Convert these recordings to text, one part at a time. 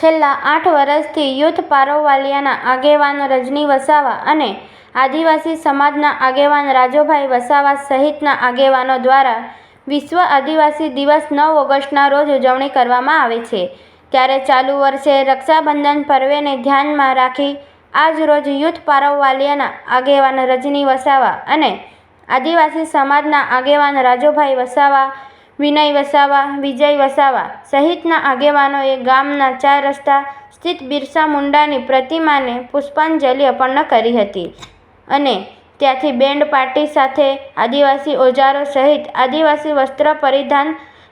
છેલ્લા આઠ વર્ષથી યુથ પારોવાલિયાના આગેવાન રજની વસાવા અને આદિવાસી સમાજના આગેવાન રાજુભાઈ વસાવા સહિતના આગેવાનો દ્વારા વિશ્વ આદિવાસી દિવસ નવ ઓગસ્ટના રોજ ઉજવણી કરવામાં આવે છે. ત્યારે ચાલુ વર્ષે રક્ષાબંધન પર્વને ધ્યાનમાં રાખી આજ રોજ યુથ પારોવાલિયાના આગેવાન રજની વસાવા અને આદિવાસી સમાજના આગેવાન રાજુભાઈ વસાવા વિનય વસાવા, વિજય વસાવા સહિતના આગેવાનોએ ગામના ચાર રસ્તા સ્થિત બિરસા મુંડાની પ્રતિમાને પુષ્પાંજલિ અર્પણ કરી હતી અને ત્યાંથી બેન્ડ પાર્ટી સાથે આદિવાસી ઓજારો સહિત આદિવાસી વસ્ત્ર પરિધાન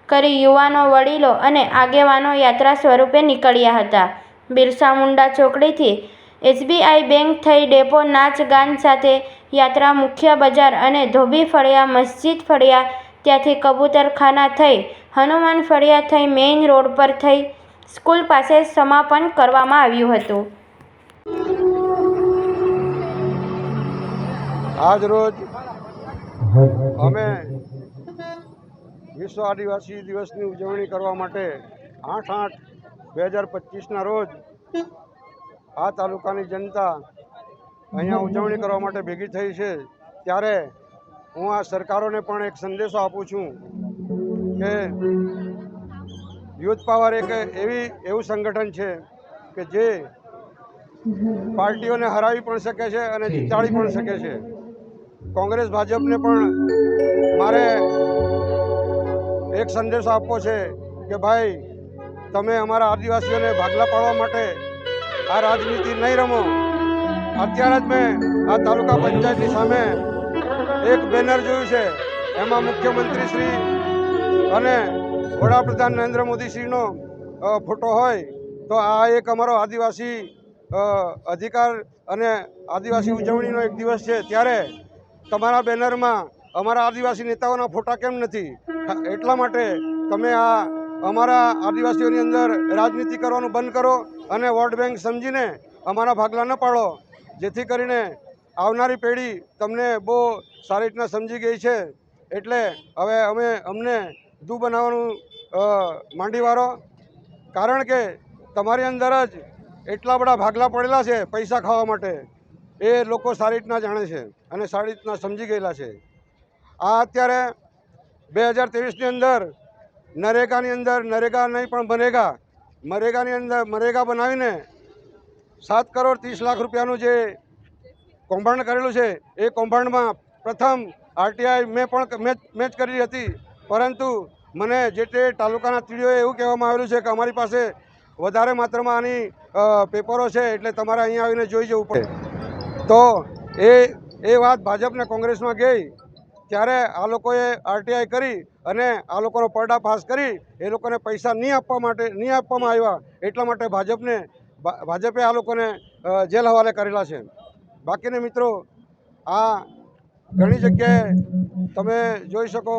કરી યુવાનો, વડીલો અને આગેવાનો યાત્રા સ્વરૂપે નીકળ્યા હતા. બિરસા મુંડા ચોકડીથી એસબીઆઈ બેંક થઈ ડેપો નાચ ગાન સાથે યાત્રા મુખ્ય બજાર અને ધોબી ફળિયા, મસ્જિદ ફળિયા ત્યાંથી કબૂતરખાના થઈ, હનુમાન ફળિયા થઈ, મેઇન રોડ પર થઈ, સ્કૂલ પાસે સમાપન કરવામાં આવ્યું હતું. આજ રોજ અમે વિશ્વ આદિવાસી દિવસની ઉજવણી કરવા માટે આઠ આઠ બે હજાર પચીસના રોજ આ તાલુકાની જનતા અહીંયા ઉજવણી કરવા માટે ભેગી થઈ છે. ત્યારે હું આ સરકારોને પણ એક સંદેશો આપું છું કે યુથ પાવર એક એવી, એવું સંગઠન છે કે જે પાર્ટીઓને હરાવી પણ શકે છે અને જીતાડી પણ શકે છે. કોંગ્રેસ, ભાજપને પણ મારે એક સંદેશો આપવો છે કે ભાઈ, તમે અમારા આદિવાસીઓને ભાગલા પાડવા માટે આ રાજનીતિ નહીં રમો. અત્યારે જ મેં આ તાલુકા પંચાયતની સામે એક બેનર જોયું છે. એમાં મુખ્યમંત્રી શ્રી અને વડાપ્રધાન નરેન્દ્ર મોદીશ્રીનો ફોટો હોય તો આ એક અમારો આદિવાસી અધિકાર અને આદિવાસી ઉજવણીનો એક દિવસ છે. ત્યારે તમારા બેનરમાં અમારા આદિવાસી નેતાઓના ફોટા કેમ નથી? એટલા માટે તમે આ અમારા આદિવાસીઓની અંદર રાજનીતિ કરવાનું બંધ કરો અને વોટ બેંક સમજીને અમારા ભાગલા ન પાડો. જેથી કરીને આવનારી પેઢી તમને બહુ સારી રીતના સમજી ગઈ છે. એટલે હવે અમે અમને દૂ બનાવવાનું માંડી વારો કારણ કે તમારી અંદર જ એટલા બધા ભાગલા પડેલા છે પૈસા ખાવા માટે. એ લોકો સારી રીતના જાણે છે અને સારી રીતના સમજી ગયેલા છે. આ અત્યારે બે હજાર ત્રેવીસની અંદર નરેગાની અંદર નરેગા નહીં પણ બનેગા. મરેગાની અંદર મરેગા બનાવીને સાત કરોડ ત્રીસ લાખ રૂપિયાનું જે કૌભાંડ કરેલું છે. એ કૌભાંડમાં પ્રથમ આરટીઆઈ મેં પણ મેચ મેચ કરી હતી. પરંતુ મને જે તે તાલુકાના તીડીઓએ એવું કહેવામાં આવેલું છે કે અમારી પાસે વધારે માત્રામાં આની પેપરો છે એટલે તમારે અહીંયા આવીને જોઈ જવું પડે. તો એ એ વાત ભાજપને કોંગ્રેસમાં ગઈ. ત્યારે આ લોકોએ આરટીઆઈ કરી અને આ લોકોનો પર્દાફાશ કરી. એ લોકોને પૈસા નહીં આપવા માટે, નહીં આપવામાં આવ્યા. એટલા માટે ભાજપને ભાજપે આ લોકોને જેલ હવાલે કરેલા છે. બાકીને મિત્રો, આ ઘણી જગ્યાએ તમે જોઈ શકો,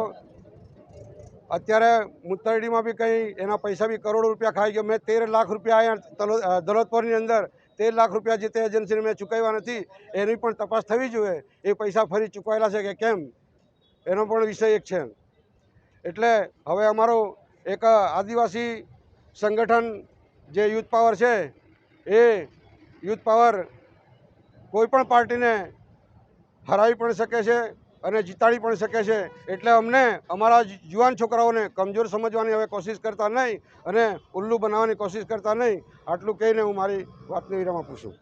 અત્યારે મુત્તરડીમાં બી કંઈ એના પૈસા બી કરોડો રૂપિયા ખાઈ ગયો. મેં તેર લાખ રૂપિયા અહીંયા દલોદપુરની અંદર તેર લાખ રૂપિયા જે તે એજન્સીને મેં ચૂકવ્યા નથી, એની પણ તપાસ થવી જોઈએ. એ પૈસા ફરી ચૂકવાયેલા છે કે કેમ? એનો પણ વિષય એક છે. એટલે હવે અમારો એક આદિવાસી સંગઠન જે યુથ પાવર છે, એ યુથ પાવર કોઈ પણ પાર્ટીને હરાવી પણ શકે છે અને જીતાડી પણ શકે છે. એટલે અમને અમારા યુવાન છોકરાઓને કમજોર સમજવાની હવે કોશિશ કરતા નહીં અને ઉલ્લુ બનાવવાની કોશિશ કરતા નહીં. આટલું કહીને હું મારી વાતને વિરામ આપું છું.